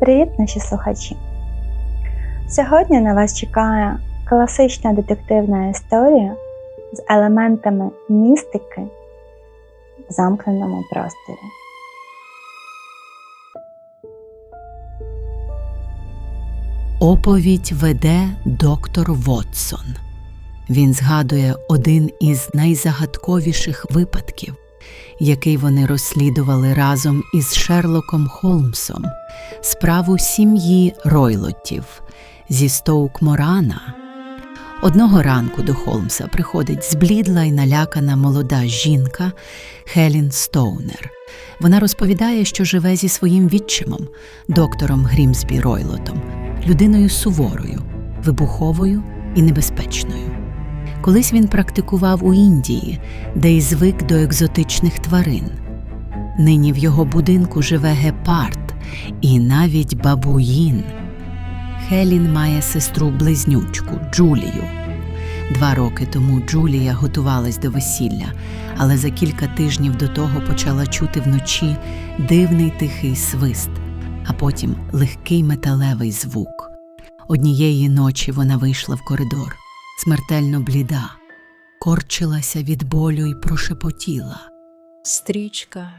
Привіт, наші слухачі! Сьогодні на вас чекає класична детективна історія з елементами містики в замкненому просторі. Оповідь веде доктор Вотсон. Він згадує один із найзагадковіших випадків, який вони розслідували разом із Шерлоком Холмсом, справу сім'ї Ройлоттів зі Стоук Морана. Одного ранку до Холмса приходить зблідла й налякана молода жінка Хелін Стоунер. Вона розповідає, що живе зі своїм відчимом, доктором Грімсбі Ройлотом, людиною суворою, вибуховою і небезпечною. Колись він практикував у Індії, де й звик до екзотичних тварин. Нині в його будинку живе гепард і навіть бабуїн. Хелін має сестру близнючку Джулію. Два роки тому Джулія готувалась до весілля, але за кілька тижнів до того почала чути вночі дивний тихий свист, а потім легкий металевий звук. Однієї ночі вона вийшла в коридор, смертельно бліда, корчилася від болю і прошепотіла. Стрічка,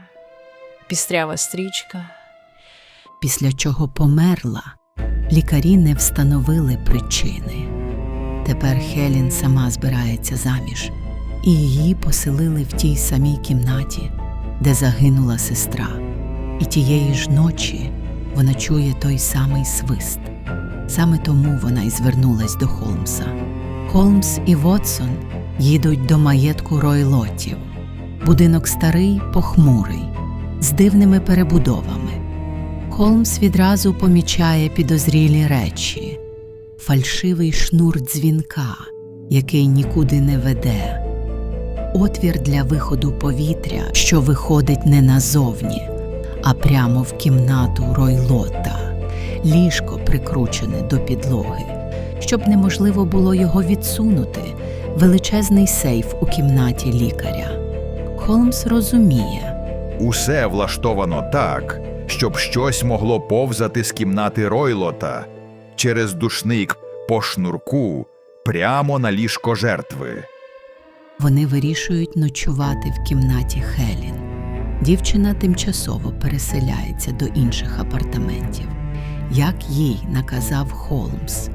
пістрява стрічка. після чого померла. Лікарі не встановили причини. Тепер Хелін сама збирається заміж, і її поселили в тій самій кімнаті, де загинула сестра. І тієї ж ночі вона чує той самий свист. Саме тому вона й звернулась до Холмса. Холмс і Вотсон їдуть до маєтку Ройлотів. Будинок старий, похмурий, з дивними перебудовами. Холмс відразу помічає підозрілі речі, фальшивий шнур дзвінка, який нікуди не веде, отвір для виходу повітря, що виходить не назовні, а прямо в кімнату ройлота, ліжко прикручене до підлоги, щоб неможливо було його відсунути, величезний сейф у кімнаті лікаря. Холмс розуміє. Усе влаштовано так, щоб щось могло повзати з кімнати Ройлота через душник по шнурку прямо на ліжко жертви. Вони вирішують ночувати в кімнаті Хелін. Дівчина тимчасово переселяється до інших апартаментів, як їй наказав Холмс.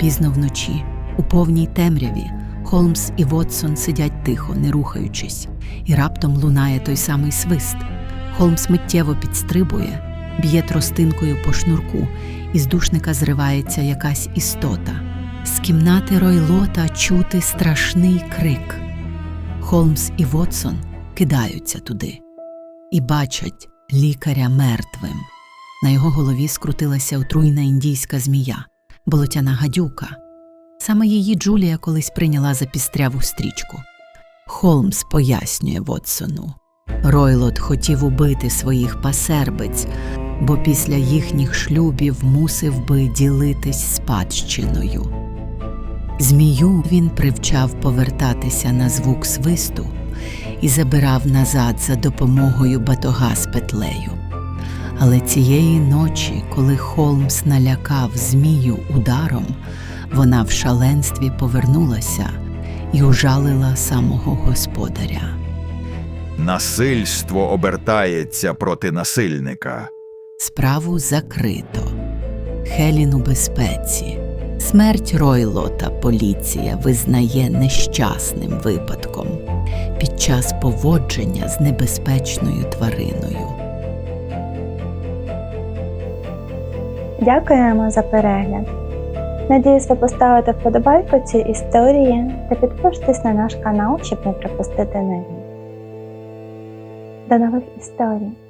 Пізно вночі, у повній темряві, Холмс і Вотсон сидять тихо, не рухаючись, і раптом лунає той самий свист. Холмс миттєво підстрибує, б'є тростинкою по шнурку, і з душника зривається якась істота. З кімнати Ройлота чути страшний крик. Холмс і Вотсон кидаються туди і бачать лікаря мертвим. На його голові скрутилася отруйна індійська змія, болотяна гадюка. Саме її Джулія колись прийняла за пістряву стрічку. Холмс пояснює Вотсону. Ройлот хотів убити своїх пасербиць, бо після їхніх шлюбів мусив би ділитись спадщиною. Змію він привчав повертатися на звук свисту і забирав назад за допомогою батога з петлею. Але цієї ночі, коли Холмс налякав змію ударом, вона в шаленстві повернулася і ужалила самого господаря. Насильство обертається проти насильника. Справу закрито. Хелін у безпеці. Смерть Ройлота поліція визнає нещасним випадком під час поводження з небезпечною твариною. Дякуємо за перегляд. Надіюсь, ви поставите вподобайку цій історії та підпишитесь на наш канал, щоб не пропустити нові. До нових історій!